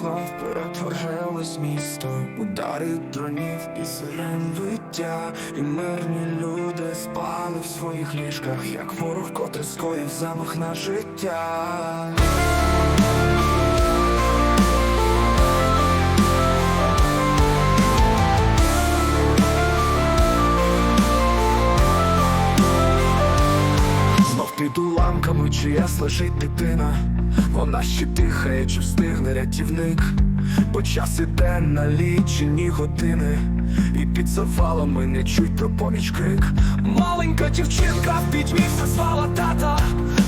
знов перетворилось місто, удари дронів і сирен виття, і мирні люди спали в своїх ліжках, як ворог, котрий скоїв замах на життя. Під уламками чиясь лежить дитина, вона ще дихає, чи встигне рятівник, бо час іде на лічені години, і під завалами не чуть про поміч крик. Маленька дівчинка в пітьмі все звала тата,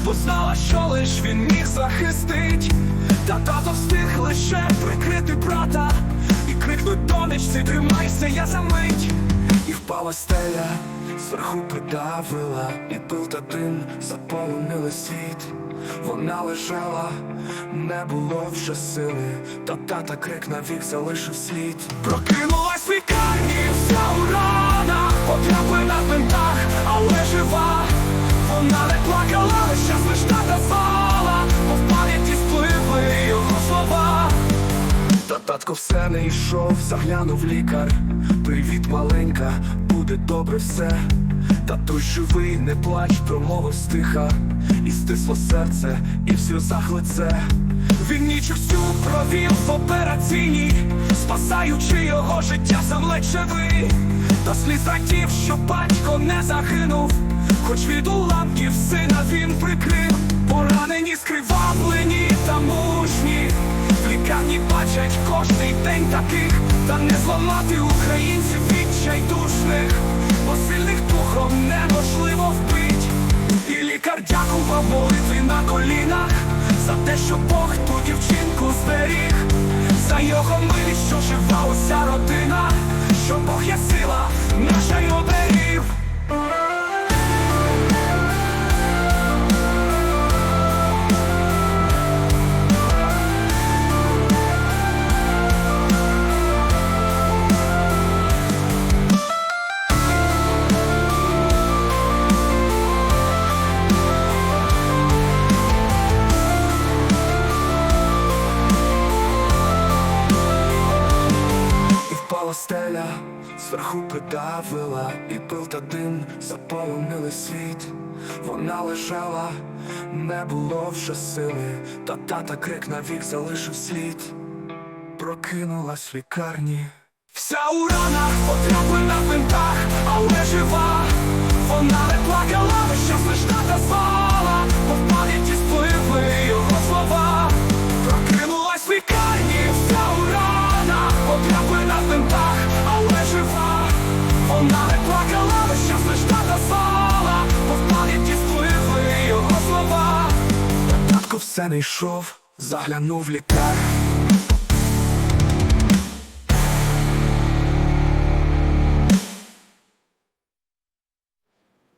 бо знала, що лиш він міг захистить. Та тато встиг лише прикрити брата і крикнуть донечці, тримайся, я за мить. І впала стеля, зверху придавила, і пил та дим заполонили світ. Вона лежала, не було вже сили, та тата крик навік залишив слід. Прокинулась в лікарні, вся у ранах, потрапи на бинтах, але жива. Вона не плакала, весь час лиш тата звала, бо в пам'яті спливли його слова. Та татко все не йшов, заглянув лікар. Привіт, маленька, буде добре все. Татусь живий, не плач, промовив стиха, і стисло серце, і в сльозах. Він ніч всю провів в операційній, спасаючи його життя, сам ледь живий. Та сліз радів, що батько не загинув, хоч від уламків сина він прикрив, поранені, скривавлені та мужні. В лікарні бачать кожний день таких, та не зламати українців відчайдушних, бо сильних духом неможливо вбить. І лікар дякував молитві на колінах за те, що Бог ту дівчинку зберіг, за його милість, що жива уся родина, Впала зверху придавила, і пил та дим заполонили світ. Вона лежала, не було вже сили, та тата крик навік залишив слід. Прокинулась в лікарні. Вся у ранах, потрапи на бинтах, але жива. Вона не плакала, весь час лиш тата все йшов, заглянув лікар.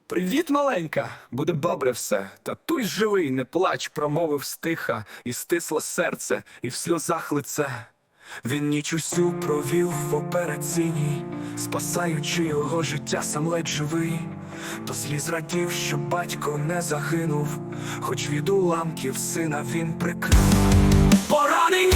Привіт, маленька, буде добре все. Татусь живий, не плач, промовив стиха, і стисло серце, і в сльозах лице. Він ніч усю провів в операційній, спасаючи його життя, сам ледь живий. То сліз радів, що батько не загинув, хоч від уламків сина він прикрив. Поранені,